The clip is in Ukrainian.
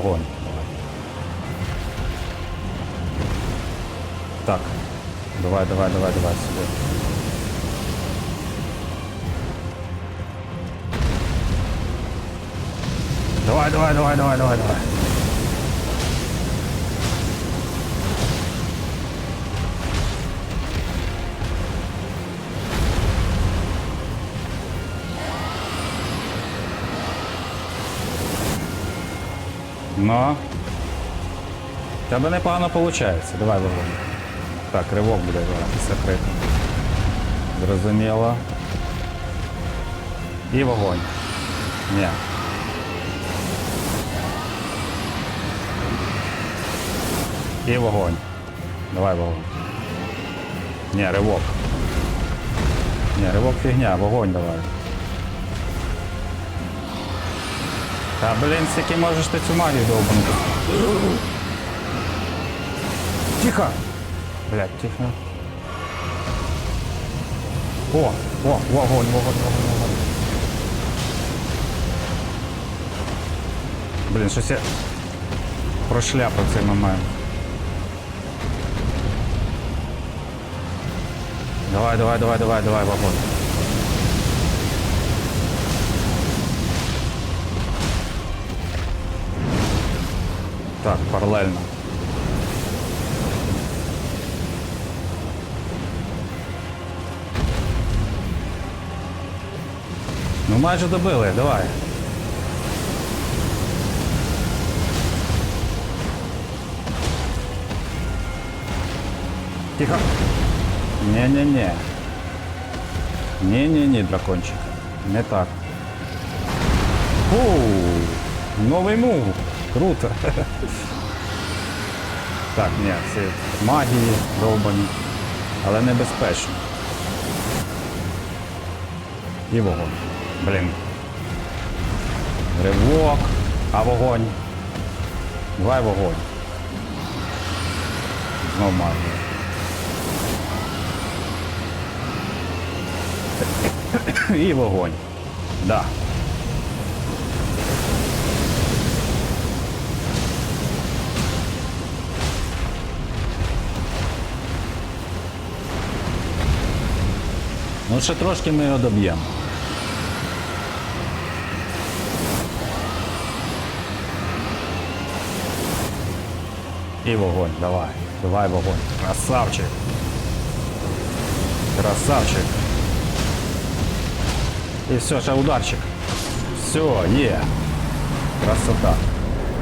вогонь. Так. Давай, давай, давай, давай сюди. Давай, давай, давай, давай, давай, давай. Ну. Тебе непогано виходить. Давай вогонь. Так, ривок буде зараз закрити. Зрозуміло. І вогонь. Ні. І вогонь. Давай вогонь. Ні, ривок. Ні, ривок фігня, вогонь давай. Та блін, скільки можеш ти цю магію довбанути. Тихо! Блядь, тихо. О, о, вогонь, вогонь, вогонь, вогонь. Блін, щось я прошляпав цей момент. Давай, давай, давай, давай, давай, вогонь. Так, паралельно. Ну майже добили, давай. Тихо. Не-не-не. Не-не-не, дракончик. Не так. Оу, новий мув. Круто. Так, ні, це магії довбані, але небезпечно. І вогонь. Блін. Ривок, а вогонь. Давай вогонь. Знов магія. І вогонь. Да. Ну, ще трошки ми його доб'ємо. І вогонь, давай. Давай вогонь. Красавчик. Красавчик. І все, ще ударчик. Все, є. Красота.